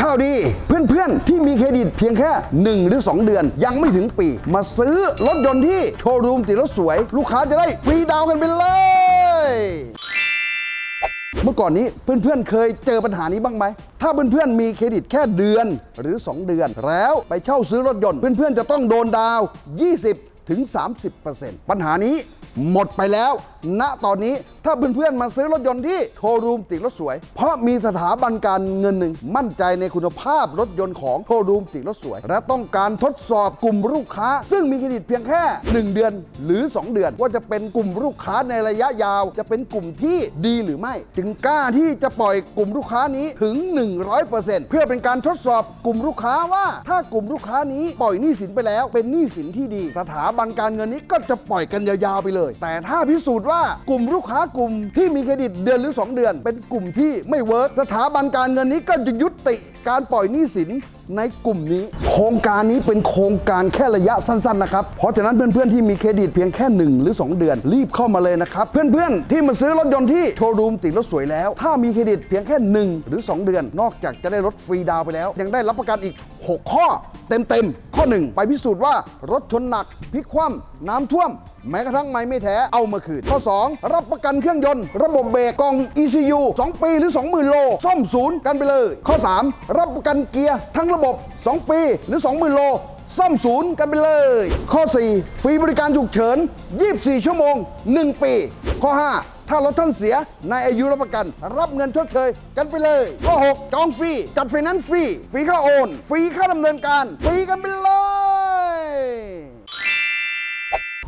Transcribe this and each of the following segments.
ข่าวดีเพื่อนๆ ที่มีเครดิตเพียงแค่ 1 หรือ 2 เดือน ยังไม่ถึงปี มาซื้อรถยนต์ที่โชว์รูมติดรถสวย ลูกค้าจะได้ฟรีดาวกันไปเลย เมื่อก่อนนี้เพื่อนๆเคยเจอปัญหานี้บ้างไหม ถ้าเพื่อนๆมีเครดิตแค่เดือนหรือ 2 เดือน แล้วไปเช่าซื้อรถยนต์ เพื่อนๆจะต้องโดนดาว 20 ถึง 30%ปัญหานี้หมดไปแล้ว ณตอนนี้ถ้าเพื่อนๆมาซื้อรถยนต์ที่โชว์รูมติดรถสวย เพราะมีสถาบันการเงินหนึ่งมั่นใจในคุณภาพรถยนต์ของโชว์รูมติดรถสวย และต้องการทดสอบกลุ่มลูกค้า ซึ่งมีเครดิตเพียงแค่ 1 เดือนหรือ 2 เดือน ว่าจะเป็นกลุ่มลูกค้าในระยะยาว จะเป็นกลุ่มที่ดีหรือไม่ จึงกล้าที่จะปล่อยกลุ่มลูกค้านี้ถึง 100%เพื่อเป็นการทดสอบกลุ่มลูกค้าว่า ถ้ากลุ่มลูกค้านี้ปล่อยหนี้สินไปแล้วเป็นหนี้สินที่ดีสถาบันการเงินนี้ก็จะปล่อยกันยาวๆไปเลย แต่ถ้าพิสูจน์ว่ากลุ่มลูกค้ากลุ่มที่มีเครดิตเดือนหรือ 2 เดือน เป็นกลุ่มที่ไม่เวิร์กสถาบันการเงินนี้ก็จะยุติการปล่อยหนี้สิน ในกลุ่มนี้ โครงการนี้เป็นโครงการแค่ระยะสั้นๆนะครับเพราะฉะนั้นเพื่อนๆที่มีเครดิตเพียงแค่ 1 หรือ 2 เดือน รีบเข้ามาเลยนะครับเพื่อนๆที่มาซื้อรถยนต์ที่โชว์รูมติดรถสวยแล้ว ถ้ามีเครดิตเพียงแค่ 1 หรือ 2 เดือน นอกจากจะได้รถฟรีดาวไปแล้ว ยังได้รับประกันอีก 6 ข้อ เต็มๆข้อ 1 ไปพิสูจน์ว่ารถชนหนักพลิกคว่ำน้ำท่วม แม้กระทั่งไม่ไม่แท้เอามาคืนข้อ 2 รับประกันเครื่องยนต์ ระบบเบรกกล่อง ECU 2 ปีหรือ 20,000 โลซ่อมศูนย์กันไปเลย ข้อ 3 รับประกันเกียร์ทั้งระบบ 2 ปีหรือ 20,000 โลซ่อมศูนย์กันไปเลย ข้อ 4 ฟรีบริการฉุกเฉิน 24 ชั่วโมง 1 ปี ข้อ 5ถ้ารถท่านเสียในอายุรับประกัน รับเงินชดเชยกันไปเลยข้อ6จองฟรี จัดไฟแนนซ์ฟรี ฟรีค่าโอน ฟรีค่าดำเนินการ ฟรีกันไปเลย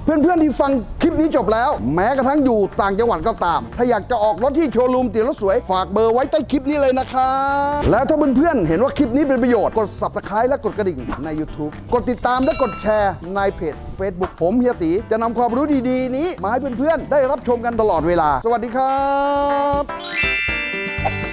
เพื่อนๆที่ฟังคลิปนี้จบแล้ว แม้กระทั่งอยู่ต่างจังหวัดก็ตาม ถ้าอยากจะออกรถที่โชว์รูมเติดรถสวย ฝากเบอร์ไว้ใต้คลิปนี้เลยนะครับแล้วถ้าเพื่อนๆเห็นว่าคลิปนี้เป็นประโยชน์ กด subscribe และกดกระดิ่งใน YouTube กดติดตามและกดแชร์ในเพจ Facebook ผมเฮียตีจะนำความรู้ดีๆ นี้มาให้เพื่อนๆได้รับชมกันตลอดเวลา สวัสดีครับ